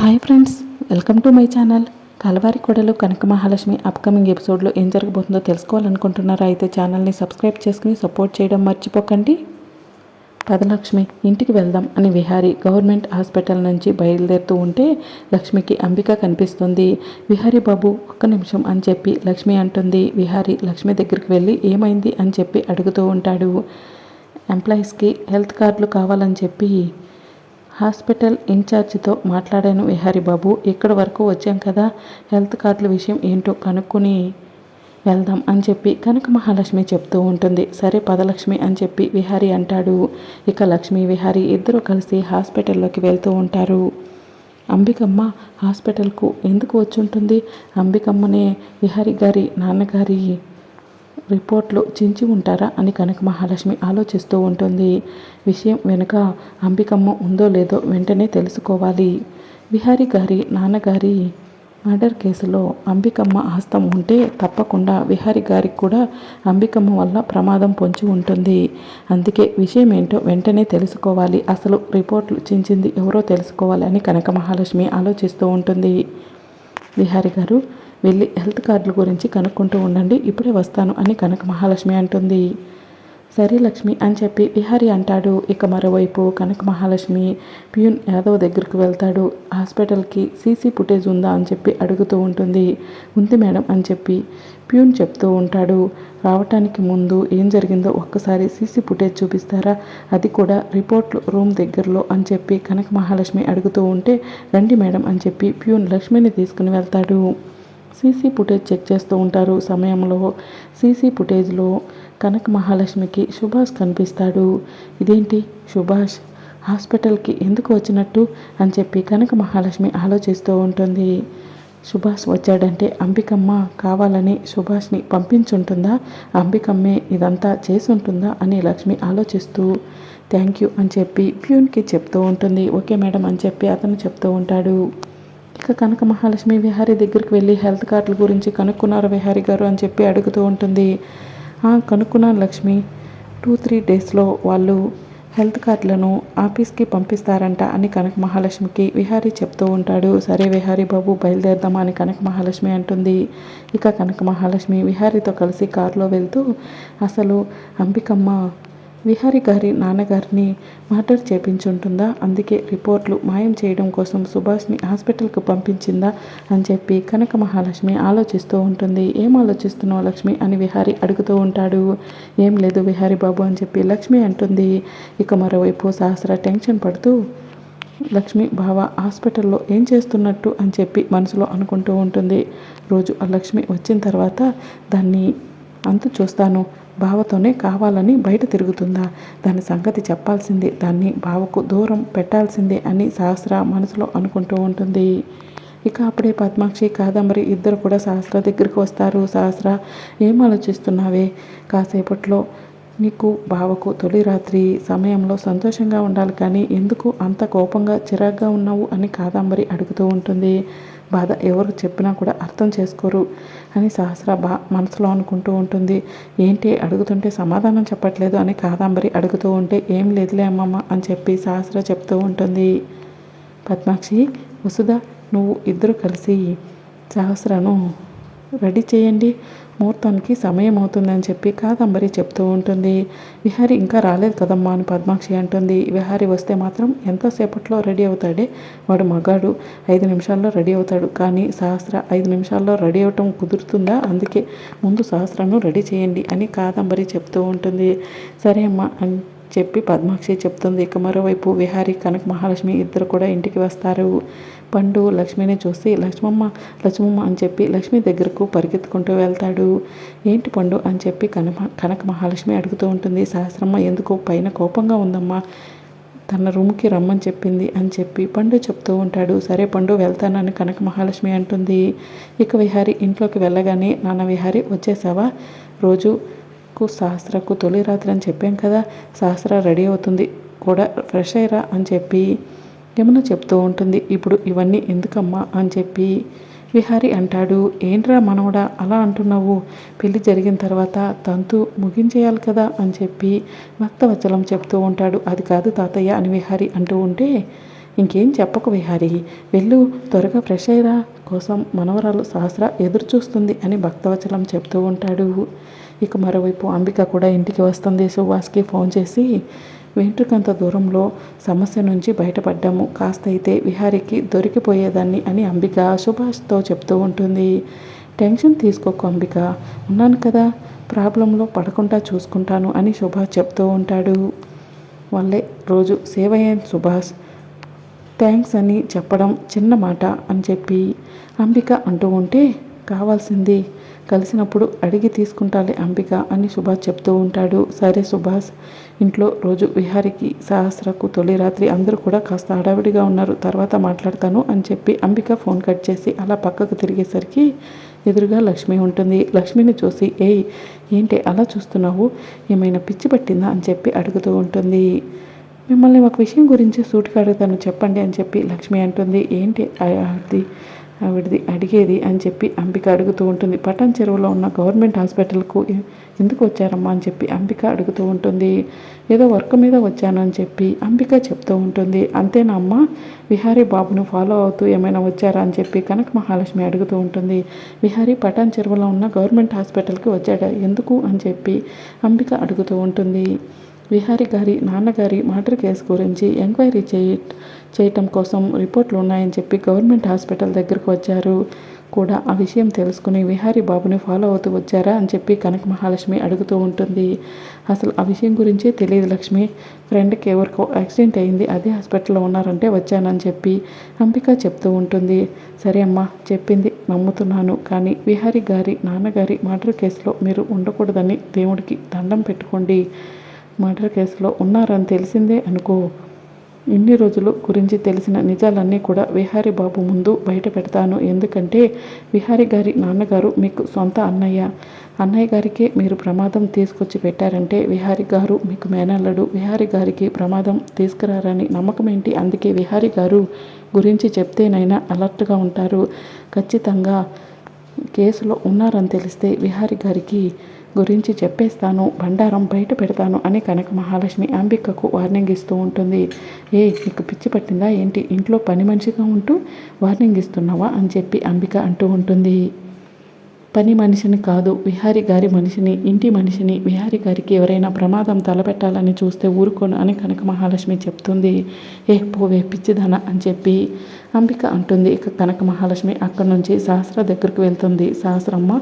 Hi friends welcome to my channel. Kalavari Kodalu Kanaka Mahalakshmi upcoming ఎపిసోడ్లో ఏం జరగబోతుందో తెలుసుకోవాలనుకుంటున్నారా అయితే ఛానల్ని సబ్స్క్రైబ్ చేసుకుని సపోర్ట్ చేయడం మర్చిపోకండి. పదలక్ష్మి ఇంటికి వెళ్దాం అని విహారీ గవర్నమెంట్ హాస్పిటల్ నుంచి బయలుదేరుతూ ఉంటే లక్ష్మికి అంబిక కనిపిస్తుంది. విహారీ బాబు ఒక్క నిమిషం అని చెప్పి లక్ష్మి అంటుంది. విహారీ లక్ష్మి దగ్గరికి వెళ్ళి ఏమైంది అని చెప్పి అడుగుతూ ఉంటాడు. ఎంప్లాయీస్కి హెల్త్ కార్డులు కావాలని చెప్పి హాస్పిటల్ ఇన్ఛార్జితో మాట్లాడాను. విహారీ బాబు ఇక్కడ వరకు వచ్చాం కదా. హెల్త్ కార్డుల విషయం ఏంటో కనుక్కొని వెళ్దాం అని చెప్పి కనక మహాలక్ష్మి చెప్తూ ఉంటుంది. సరే పదలక్ష్మి అని చెప్పి విహారీ అంటాడు. ఇక లక్ష్మి విహారీ ఇద్దరూ కలిసి హాస్పిటల్లోకి వెళ్తూ ఉంటారు. అంబికమ్మ హాస్పిటల్కు ఎందుకు వచ్చి ఉంటుంది అంబికమ్మనే విహారీ గారి నాన్నగారి రిపోర్ట్లో చించి ఉంటారా అని కనక మహాలక్ష్మి ఆలోచిస్తూ ఉంటుంది. విషయం వెనుక అంబికమ్మ ఉందో లేదో వెంటనే తెలుసుకోవాలి. విహారీ గారి నాన్నగారి మర్డర్ కేసులో అంబికమ్మ హస్తం ఉంటే తప్పకుండా విహారి గారికి కూడా అంబికమ్మ వల్ల ప్రమాదం పొంచి ఉంటుంది. అందుకే విషయం ఏంటో వెంటనే తెలుసుకోవాలి. అసలు రిపోర్ట్లు చించింది ఎవరో తెలుసుకోవాలి అని కనక మహాలక్ష్మి ఆలోచిస్తూ ఉంటుంది. విహారి గారు వెళ్ళి హెల్త్ కార్డుల గురించి కనుక్కుంటూ ఉండండి. ఇప్పుడే వస్తాను అని కనక మహాలక్ష్మి అంటుంది. సరే లక్ష్మి అని చెప్పి విహారి అంటాడు. ఇక మరోవైపు కనక మహాలక్ష్మి ప్యూన్ యాదవ్ దగ్గరికి వెళ్తాడు. హాస్పిటల్కి సీసీ ఫుటేజ్ ఉందా అని చెప్పి అడుగుతూ ఉంటుంది. ఉంది మేడం అని చెప్పి ప్యూన్ చెప్తూ ఉంటాడు. రావటానికి ముందు ఏం జరిగిందో ఒక్కసారి సీసీ ఫుటేజ్ చూపిస్తారా? అది కూడా రిపోర్ట్లు రూమ్ దగ్గరలో అని చెప్పి కనక మహాలక్ష్మి అడుగుతూ ఉంటే రండి మేడం అని చెప్పి ప్యూన్ లక్ష్మిని తీసుకుని వెళ్తాడు. సీసీ ఫుటేజ్ చెక్ చేస్తూ ఉంటారు. సమయంలో సీసీ ఫుటేజ్లో కనక మహాలక్ష్మికి సుభాష్ కనిపిస్తాడు. ఇదేంటి? సుభాష్ హాస్పిటల్కి ఎందుకు వచ్చినట్టు? అని చెప్పి కనక మహాలక్ష్మి ఆలోచిస్తూ ఉంటుంది. సుభాష్ వచ్చాడంటే అంబికమ్మ కావాలని సుభాష్ని పంపించుంటుందా? అంబికమ్మే ఇదంతా చేసుంటుందా? అని లక్ష్మి ఆలోచిస్తూ థ్యాంక్ యూ అని చెప్పి ప్యూన్కి చెప్తూ ఉంటుంది. ఓకే మేడం అని చెప్పి అతను చెప్తూ ఉంటాడు. ఇక కనక మహాలక్ష్మి విహారీ దగ్గరికి వెళ్ళి హెల్త్ కార్డుల గురించి కనుక్కున్నారు విహారీ గారు అని చెప్పి అడుగుతూ ఉంటుంది. కనుక్కున్నాను లక్ష్మి. టూ త్రీ డేస్లో వాళ్ళు హెల్త్ కార్డులను ఆఫీస్కి పంపిస్తారంట అని కనక మహాలక్ష్మికి విహారీ చెప్తూ ఉంటాడు. సరే విహారీ బాబు బయలుదేరదామా అని కనక మహాలక్ష్మి అంటుంది. ఇక కనక మహాలక్ష్మి విహారీతో కలిసి కారులో వెళ్తూ అసలు అంబికమ్మ విహారి గారి నాన్నగారిని మర్డర్ చేపించుంటుందా? అందుకే రిపోర్ట్లు మాయం చేయడం కోసం సుభాష్ని హాస్పిటల్కు పంపించిందా? అని చెప్పి కనక మహాలక్ష్మి ఆలోచిస్తూ ఉంటుంది. ఏం ఆలోచిస్తున్నావు లక్ష్మి? అని విహారి అడుగుతూ ఉంటాడు. ఏం లేదు విహారి బాబు అని చెప్పి లక్ష్మి అంటుంది. ఇక మరోవైపు సహస్ర టెన్షన్ పడుతూ లక్ష్మి బావ హాస్పిటల్లో ఏం చేస్తున్నట్టు అని చెప్పి మనసులో అనుకుంటూ ఉంటుంది. రోజు ఆ లక్ష్మి వచ్చిన తర్వాత దాన్ని అంతు చూస్తాను. బావతోనే కావాలని బయట తిరుగుతుందా? దాని సంగతి చెప్పాల్సిందే. దాన్ని బావకు దూరం పెట్టాల్సిందే అని సహస్ర మనసులో అనుకుంటూ ఉంటుంది. ఇక అప్పుడే పద్మాక్షి కాదంబరి ఇద్దరు కూడా సహస్ర దగ్గరికి వస్తారు. సహస్ర ఏం ఆలోచిస్తున్నావే? కాసేపట్లో నీకు బావకు తొలి రాత్రి సమయంలో సంతోషంగా ఉండాలి కానీ ఎందుకు అంత కోపంగా చిరాగ్గా ఉన్నావు అని కాదంబరి అడుగుతూ ఉంటుంది. బాధ ఎవరు చెప్పినా కూడా అర్థం చేసుకోరు అని సహస్ర బా మనసులో అనుకుంటూ ఉంటుంది. ఏంటి అడుగుతుంటే సమాధానం చెప్పట్లేదు అని కాదంబరి అడుగుతూ ఉంటే ఏం లేదులే అమ్మమ్మ అని చెప్పి సహస్ర చెప్తూ ఉంటుంది. పద్మాక్షి వసుధ నువ్వు ఇద్దరు కలిసి సహస్రను రెడీ చేయండి. ముహూర్తానికి సమయం అవుతుందని చెప్పి కాదంబరి చెప్తూ ఉంటుంది. విహారి ఇంకా రాలేదు కదమ్మా అని పద్మాక్షి అంటుంది. విహారి వస్తే మాత్రం ఎంతసేపట్లో రెడీ అవుతాడే? వాడు మగాడు ఐదు నిమిషాల్లో రెడీ అవుతాడు. కానీ సహస్ర ఐదు నిమిషాల్లో రెడీ అవటం కుదురుతుందా? అందుకే ముందు సహస్రను రెడీ చేయండి అని కాదంబరి చెప్తూ ఉంటుంది. సరే అమ్మా అని చెప్పి పద్మాక్షి చెప్తుంది. ఇక మరోవైపు విహారి కనక మహాలక్ష్మి ఇద్దరు కూడా ఇంటికి వస్తారు. పండు లక్ష్మిని చూసి లక్ష్మమ్మ లక్ష్మమ్మ అని చెప్పి లక్ష్మి దగ్గరకు పరిగెత్తుకుంటూ వెళ్తాడు. ఏంటి పండు అని చెప్పి కనక కనక మహాలక్ష్మి అడుగుతూ ఉంటుంది. సహస్రమ్మ ఎందుకు? పైన కోపంగా ఉందమ్మా. తన రూమ్కి రమ్మని చెప్పింది అని చెప్పి పండు చెప్తూ ఉంటాడు. సరే పండు వెళ్తానని కనక మహాలక్ష్మి అంటుంది. ఇక విహారి ఇంట్లోకి వెళ్ళగానే నాన్న విహారి వచ్చేసావా? రోజుకు సహస్రకు తొలి రాత్రి అని చెప్పాం కదా. సహస్ర రెడీ అవుతుంది. కూడా ఫ్రెష్ అయ్యరా అని చెప్పి యమున చెప్తూ ఉంటుంది ఇప్పుడు ఇవన్నీ ఎందుకమ్మా? అని చెప్పి. విహారి అంటాడు ఏంట్రా మనవడా అలా అంటున్నావు? పెళ్ళి జరిగిన తర్వాత తంతు ముగించేయాలి కదా? అని చెప్పి భక్తవచలం చెప్తూ ఉంటాడు. అది కాదు తాతయ్య అని విహారి అంటూ ఉంటే ఇంకేం చెప్పకు విహారి వెళ్ళు త్వరగా ఫ్రెష్ అయ్యరా కోసం మనవరాలు సహస్ర ఎదురు చూస్తుంది అని భక్తవచలం చెప్తూ ఉంటాడు. ఇక మరోవైపు అంబిక కూడా ఇంటికి వస్తుంది. సుభాష్కి ఫోన్ చేసి వెంట్రుకంత దూరంలో సమస్య నుంచి బయటపడ్డాము. కాస్త అయితే విహారికి దొరికిపోయేదాన్ని అని అంబిక సుభాష్తో చెప్తూ ఉంటుంది. టెన్షన్ తీసుకోకు అంబిక. ఉన్నాను కదా ప్రాబ్లంలో పడకుండా చూసుకుంటాను అని సుభాష్ చెప్తూ ఉంటాడు. వాళ్ళే రోజు సేవ్ అయ్యాను సుభాష్ థ్యాంక్స్ అని చెప్పడం చిన్న మాట అని చెప్పి అంబిక అంటూ ఉంటే కావాల్సింది కలిసినప్పుడు అడిగి తీసుకుంటాలే అంబిక అని సుభాష్ చెప్తూ ఉంటాడు. సరే సుభాష్ ఇంట్లో రోజు విహారికి సహస్రకు తొలి రాత్రి అందరూ కూడా కాస్త హడావిడిగా ఉన్నారు. తర్వాత మాట్లాడతాను అని చెప్పి అంబిక ఫోన్ కట్ చేసి అలా పక్కకు తిరిగేసరికి ఎదురుగా లక్ష్మి ఉంటుంది. లక్ష్మిని చూసి ఏయ్ ఏంటి అలా చూస్తున్నావు? ఏమైనా పిచ్చి పట్టిందా? అని చెప్పి అడుగుతూ ఉంటుంది. మిమ్మల్ని ఒక విషయం గురించి సూటిగా అడుగుతాను చెప్పండి అని చెప్పి లక్ష్మి అంటుంది. ఏంటి అది? ఆవిడది అడిగేది అని చెప్పి అంబిక అడుగుతూ ఉంటుంది. పటాన్ చెరువులో ఉన్న గవర్నమెంట్ హాస్పిటల్కు ఎందుకు వచ్చారమ్మా అని చెప్పి అంబిక అడుగుతూ ఉంటుంది. ఏదో వర్క్ మీద వచ్చాను అని చెప్పి అంబిక చెప్తూ ఉంటుంది. అంతేనా అమ్మ? విహారీ బాబును ఫాలో అవుతూ ఏమైనా వచ్చారా అని చెప్పి కనక మహాలక్ష్మి అడుగుతూ ఉంటుంది. విహారీ పటాన్ చెరువులో ఉన్న గవర్నమెంట్ హాస్పిటల్కి వచ్చాడా? ఎందుకు? అని చెప్పి అంబిక అడుగుతూ ఉంటుంది. విహారి గారి నాన్నగారి మర్డర్ కేసు గురించి ఎంక్వైరీ చేయ చేయటం కోసం రిపోర్ట్లు ఉన్నాయని చెప్పి గవర్నమెంట్ హాస్పిటల్ దగ్గరకు వచ్చారు. కూడా ఆ విషయం తెలుసుకుని విహారీ బాబుని ఫాలో అవుతూ వచ్చారా అని చెప్పి కనక మహాలక్ష్మి అడుగుతూ ఉంటుంది. అసలు ఆ విషయం గురించే తెలియదు లక్ష్మి. ఫ్రెండ్కి ఎవరికో యాక్సిడెంట్ అయింది అదే హాస్పిటల్లో ఉన్నారంటే వచ్చానని చెప్పి అంబిక చెప్తూ ఉంటుంది. సరే అమ్మా చెప్పింది నమ్ముతున్నాను. కానీ విహారీ గారి నాన్నగారి మర్డర్ కేసులో మీరు ఉండకూడదని దేవుడికి దండం పెట్టుకోండి. మర్డర్ కేసులో ఉన్నారని తెలిసిందే అనుకో. ఇన్ని రోజులు గురించి తెలిసిన నిజాలన్నీ కూడా విహారీ బాబు ముందు బయట పెడతాను. ఎందుకంటే విహారీ గారి నాన్నగారు మీకు సొంత అన్నయ్య. అన్నయ్య గారికే మీరు ప్రమాదం తీసుకొచ్చి పెట్టారంటే విహారీ గారు మీకు మేనల్లడు. విహారీ గారికి ప్రమాదం తీసుకురారని నమ్మకం ఏంటి? అందుకే విహారీ గారు గురించి చెప్తేనైనా అలర్ట్గా ఉంటారు. ఖచ్చితంగా కేసులో ఉన్నారని తెలిస్తే విహారీ గారికి గురించి చెప్పేస్తాను బండారం బయట పెడతాను అని కనక మహాలక్ష్మి అంబికకు వార్నింగ్ ఇస్తూ ఉంటుంది. ఏ నీకు పిచ్చి పట్టిందా ఏంటి? ఇంట్లో పని మనిషిగా ఉంటూ వార్నింగ్ ఇస్తున్నావా అని చెప్పి అంబిక అంటూ ఉంటుంది. పని మనిషిని కాదు విహారి గారి మనిషిని ఇంటి మనిషిని విహారి గారికి ఎవరైనా ప్రమాదం తలపెట్టాలని చూస్తే ఊరుకోను అని కనక మహాలక్ష్మి చెప్తుంది. ఏ పోవే పిచ్చిదన అని చెప్పి అంబిక అంటుంది. ఇక కనక మహాలక్ష్మి అక్కడి నుంచి సహస్ర దగ్గరకు వెళ్తుంది. సహస్రమ్మ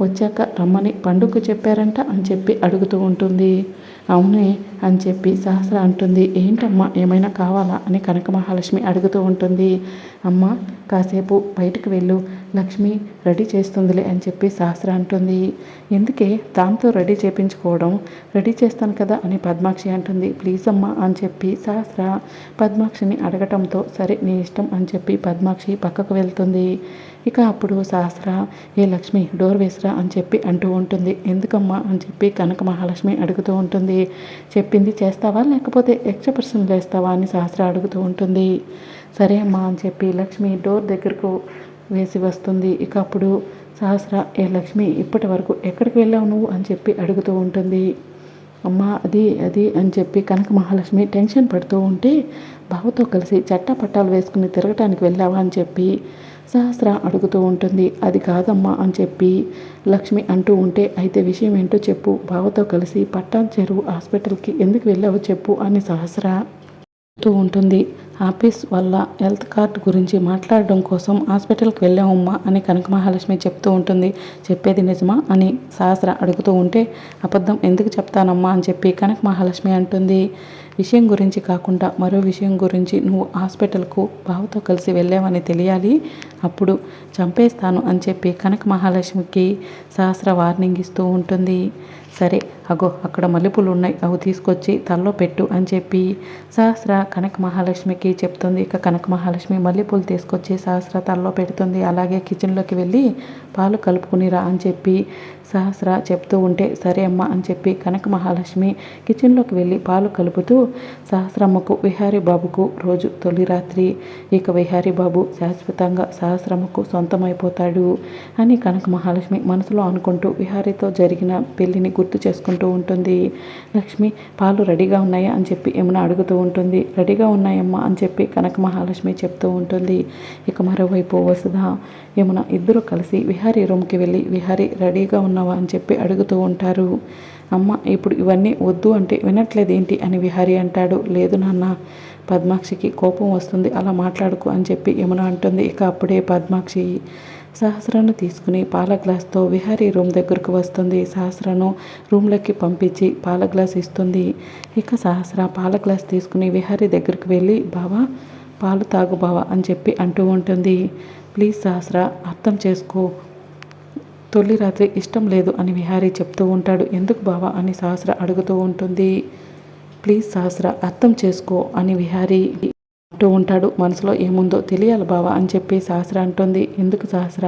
వచ్చాక రమ్మని పండుగ చెప్పారంట అని చెప్పి అడుగుతూ ఉంటుంది. అవునే అని చెప్పి సహస్ర అంటుంది. ఏంటమ్మా ఏమైనా కావాలా అని కనక మహాలక్ష్మి అడుగుతూ ఉంటుంది. అమ్మ కాసేపు బయటకు వెళ్ళు. లక్ష్మి రెడీ చేస్తుందిలే అని చెప్పి సహస్ర అంటుంది. ఎందుకే? దాంతో రెడీ చేపించుకోవడం. రెడీ చేస్తాను కదా అని పద్మాక్షి అంటుంది. ప్లీజ్ అమ్మా అని చెప్పి సహస్ర పద్మాక్షిని అడగటంతో సరే నీ ఇష్టం అని చెప్పి పద్మాక్షి పక్కకు వెళ్తుంది. ఇక అప్పుడు సహస్ర ఏ లక్ష్మి డోర్ వేసిరా అని చెప్పి అంటూ ఉంటుంది. ఎందుకమ్మా అని చెప్పి కనక మహాలక్ష్మి అడుగుతూ ఉంటుంది. చెప్పింది చేస్తావా లేకపోతే ఎక్స్ట్రా పర్సన్ వేస్తావా అని సహస్ర అడుగుతూ ఉంటుంది. సరే అమ్మా అని చెప్పి లక్ష్మి డోర్ దగ్గరకు వేసి వస్తుంది. ఇక అప్పుడు సహస్ర ఏ లక్ష్మి ఇప్పటి వరకు ఎక్కడికి వెళ్ళావు నువ్వు అని చెప్పి అడుగుతూ ఉంటుంది. అమ్మ అది అది అని చెప్పి కనక మహాలక్ష్మి టెన్షన్ పడుతూ ఉంటే బావతో కలిసి చట్టా పట్టాలు వేసుకుని తిరగటానికి వెళ్ళావా అని చెప్పి సహస్ర అడుగుతూ ఉంటుంది. అది కాదమ్మా అని చెప్పి లక్ష్మి అంటూ ఉంటే అయితే విషయం ఏంటో చెప్పు. బావతో కలిసి పట్టాన్ చెరువు హాస్పిటల్కి ఎందుకు వెళ్ళావో చెప్పు అని సహస్ర ఉంటుంది. ఆఫీస్ వల్ల హెల్త్ కార్డ్ గురించి మాట్లాడడం కోసం హాస్పిటల్కి వెళ్ళామమ్మా అని కనక మహాలక్ష్మి చెప్తూ ఉంటుంది. చెప్పేది నిజమా అని సహస్ర అడుగుతూ ఉంటే అబద్ధం ఎందుకు చెప్తానమ్మా అని చెప్పి కనక మహాలక్ష్మి అంటుంది. విషయం గురించి కాకుండా మరో విషయం గురించి నువ్వు హాస్పిటల్కు బావతో కలిసి వెళ్ళావని తెలియాలి. అప్పుడు చంపేస్తాను అని చెప్పి కనక మహాలక్ష్మికి సహస్ర వార్నింగ్ ఇస్తూ ఉంటుంది. సరే అగో అక్కడ మల్లెపూలు ఉన్నాయి. అవి తీసుకొచ్చి తల్లో పెట్టు అని చెప్పి సహస్ర కనక మహాలక్ష్మికి చెప్తుంది. ఇక కనక మహాలక్ష్మి మల్లెపూలు తీసుకొచ్చి సహస్ర తల్లో పెడుతుంది. అలాగే కిచెన్లోకి వెళ్ళి పాలు కలుపుకునిరా అని చెప్పి సహస్ర చెప్తూ ఉంటే సరే అమ్మ అని చెప్పి కనక మహాలక్ష్మి కిచెన్లోకి వెళ్ళి పాలు కలుపుతూ సహస్రమ్మకు విహారీ బాబుకు రోజు తొలి రాత్రి. ఇక విహారీ బాబు శాశ్వతంగా సహస్రమ్మకు సొంతమైపోతాడు అని కనక మహాలక్ష్మి మనసులో అనుకుంటూ విహారీతో జరిగిన పెళ్ళిని గుర్తు గుర్తు అంటూ ఉంటుంది. లక్ష్మి పాలు రెడీగా ఉన్నాయా? అని చెప్పి యమున అడుగుతూ ఉంటుంది. రెడీగా ఉన్నాయమ్మా అని చెప్పి కనక మహాలక్ష్మి చెప్తూ ఉంటుంది. ఇక మరోవైపు వసుధ యమున ఇద్దరు కలిసి విహారీ రూమ్కి వెళ్ళి విహారీ రెడీగా ఉన్నావా? అని చెప్పి అడుగుతూ ఉంటారు. అమ్మ ఇప్పుడు ఇవన్నీ వద్దు అంటే వినట్లేదేంటి? అని విహారీ అంటాడు. లేదు నాన్న పద్మాక్షికి కోపం వస్తుంది అలా మాట్లాడుకు అని చెప్పి యమున అంటుంది. ఇక అప్పుడే పద్మాక్షి సహస్రను తీసుకుని పాల గ్లాస్తో విహారీ రూమ్ దగ్గరకు వస్తుంది. సహస్రను రూమ్లోకి పంపించి పాల గ్లాస్ ఇస్తుంది. ఇక సహస్ర పాల గ్లాస్ తీసుకుని విహారీ దగ్గరికి వెళ్ళి బావా పాలు తాగు బావా అని చెప్పి అంటూ ఉంటుంది. ప్లీజ్ సహస్ర అర్థం చేసుకో. తొలి రాత్రి ఇష్టం లేదు అని విహారీ చెప్తూ ఉంటాడు. ఎందుకు బావా అని సహస్ర అడుగుతూ ఉంటుంది. ప్లీజ్ సహస్ర అర్థం చేసుకో అని విహారీ అంటూ ఉంటాడు. మనసులో ఏముందో తెలియాలి బావా అని చెప్పి సహస్ర అంటుంది. ఎందుకు సహస్ర?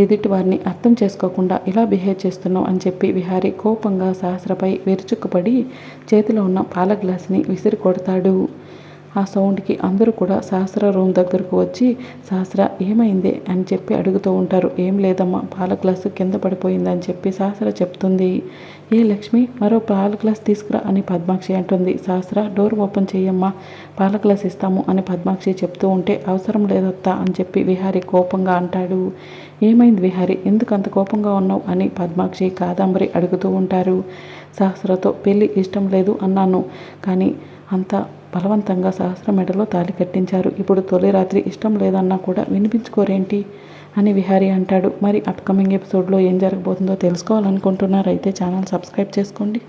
ఎదుటి వారిని అర్థం చేసుకోకుండా ఇలా బిహేవ్ చేస్తున్నావు అని చెప్పి విహారీ కోపంగా సహస్రపై విరుచుకుపడి చేతిలో ఉన్న పాల గ్లాసుని విసిరి కొడతాడు. ఆ సౌండ్కి అందరూ కూడా సహస్ర రూమ్ దగ్గరకు వచ్చి సహస్ర ఏమైంది? అని చెప్పి అడుగుతూ ఉంటారు. ఏం లేదమ్మా పాల గ్లాసు కింద పడిపోయిందని చెప్పి సహస్ర చెప్తుంది. ఏ లక్ష్మి మరో పాల గ్లాస్ తీసుకురా అని పద్మాక్షి అంటుంది. సహస్ర డోర్ ఓపెన్ చేయమ్మా పాల గ్లాస్ ఇస్తాము అని పద్మాక్షి చెప్తూ ఉంటే అవసరం లేదత్తా అని చెప్పి విహారి కోపంగా అంటాడు. ఏమైంది విహారి ఎందుకు అంత కోపంగా ఉన్నావు? అని పద్మాక్షి కాదంబరి అడుగుతూ ఉంటారు. సహస్రతో పెళ్ళి ఇష్టం లేదు అన్నాను. కానీ అంత బలవంతంగా సహస్ర మెడలో తాలి కట్టించారు. ఇప్పుడు తొలి రాత్రి ఇష్టం లేదన్నా కూడా వినిపించుకోరేంటి? అని విహారీ అంటాడు. మరి అప్కమింగ్ ఎపిసోడ్లో ఏం జరగబోతుందో తెలుసుకోవాలనుకుంటున్నారైతే ఛానల్ సబ్స్క్రైబ్ చేసుకోండి.